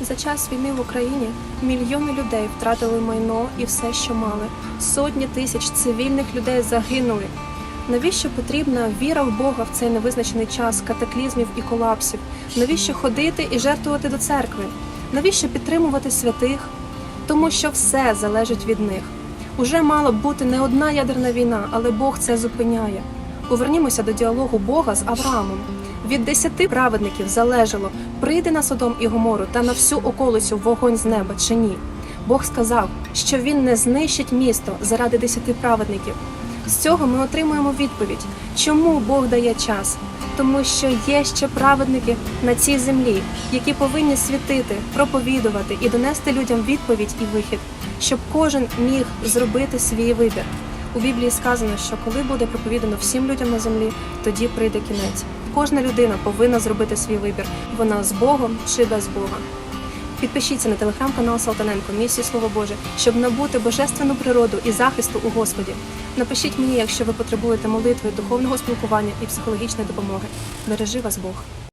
За час війни в Україні мільйони людей втратили майно і все, що мали. Сотні тисяч цивільних людей загинули. Навіщо потрібна віра в Бога в цей невизначений час катаклізмів і колапсів? Навіщо ходити і жертвувати до церкви? Навіщо підтримувати святих? Тому що все залежить від них. Уже мала б бути не одна ядерна війна, але Бог це зупиняє. Повернімося до діалогу Бога з Авраамом. Від десяти праведників залежало, прийде на Содом і Гомору та на всю околицю вогонь з неба чи ні. Бог сказав, що він не знищить місто заради десяти праведників. З цього ми отримуємо відповідь, чому Бог дає час. Тому що є ще праведники на цій землі, які повинні світити, проповідувати і донести людям відповідь і вихід, щоб кожен міг зробити свій вибір. У Біблії сказано, що коли буде проповідано всім людям на землі, тоді прийде кінець. Кожна людина повинна зробити свій вибір. Вона з Богом чи без Бога. Підпишіться на телеграм-канал Салтаненко Місії Слово Боже, щоб набути божественну природу і захисту у Господі. Напишіть мені, якщо ви потребуєте молитви, духовного спілкування і психологічної допомоги. Бережи вас Бог.